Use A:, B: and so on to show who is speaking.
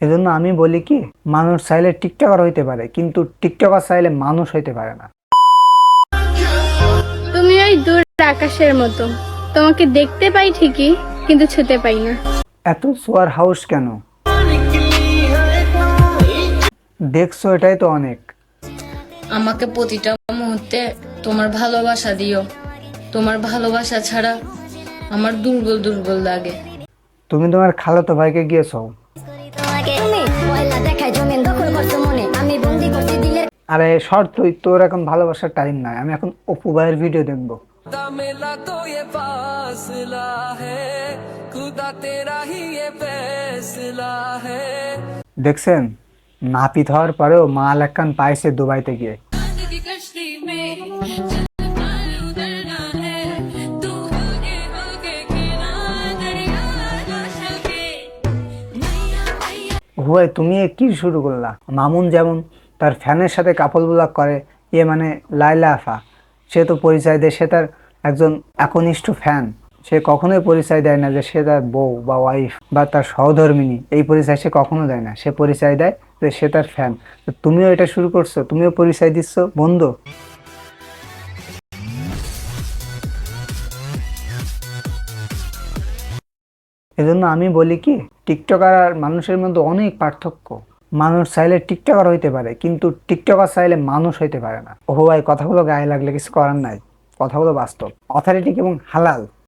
A: এজন্য আমি বলি কি মানুষ চাইলে টিকটকার হইতে পারে কিন্তু টিকটকার চাইলে মানুষ হইতে পারে না।
B: তুমি ওই দূর আকাশের মতো। তোমাকে দেখতে পাই ঠিকই কিন্তু ছুতে পাই না।
A: এত সোয়ার হাউস কেন? দেখছ এটাই তো অনেক।
C: আমাকে প্রতিটা মুহূর্তে তোমার ভালোবাসা দিও। তোমার ভালোবাসা ছাড়া আমার দুর্বল দুর্বল লাগে।
A: তুমি তোমার খালাতো ভাইকে গিয়েছো?
D: তোমাকে তুমি ময়লা দেখায় জমিন দখল করছো মনে আমি বন্দি করছি দিলের
A: আরে শর্ত তুই তোর এখন ভালোবাসার টাইম নাই আমি এখন অপু ভাইয়ের ভিডিও দেখবো
E: मिला तो ये फासला है खुदा तेरा ही ये फैसला है
A: দেখছেন নাপিত হওয়ার পরেও মাল একখান পাইছে দুবাইতে গিয়ে হুয়াই, তুমি কি শুরু করলা? মামুন যেমন তার ফ্যানের সাথে কাপল ব্লগ করে ইয়ে মানে লাইলা আফা। সে তো পরিচয় দেয়, সে তার একজন একনিষ্ঠ ফ্যান। সে কখনোই পরিচয় দেয় না যে সে তার বউ বা ওয়াইফ বা তার সহধর্মিনী। এই পরিচয় সে কখনো দেয় না। সে পরিচয় দেয় যে সে তার ফ্যান। তুমিও এটা শুরু করছ? তুমিও পরিচয় দিচ্ছ, বন্ধু? এজন্য আমি বলি কি, টিকটকার আর মানুষের মধ্যে অনেক পার্থক্য। মানুষ চাইলে টিকটকার হইতে পারে, কিন্তু টিকটকার চাইলে মানুষ হইতে পারে না। ও ভাই কথাগুলো গায়ে লাগলে কিছু করার নাই। কথাগুলো বাস্তব। অথরিটিক এবং হালাল।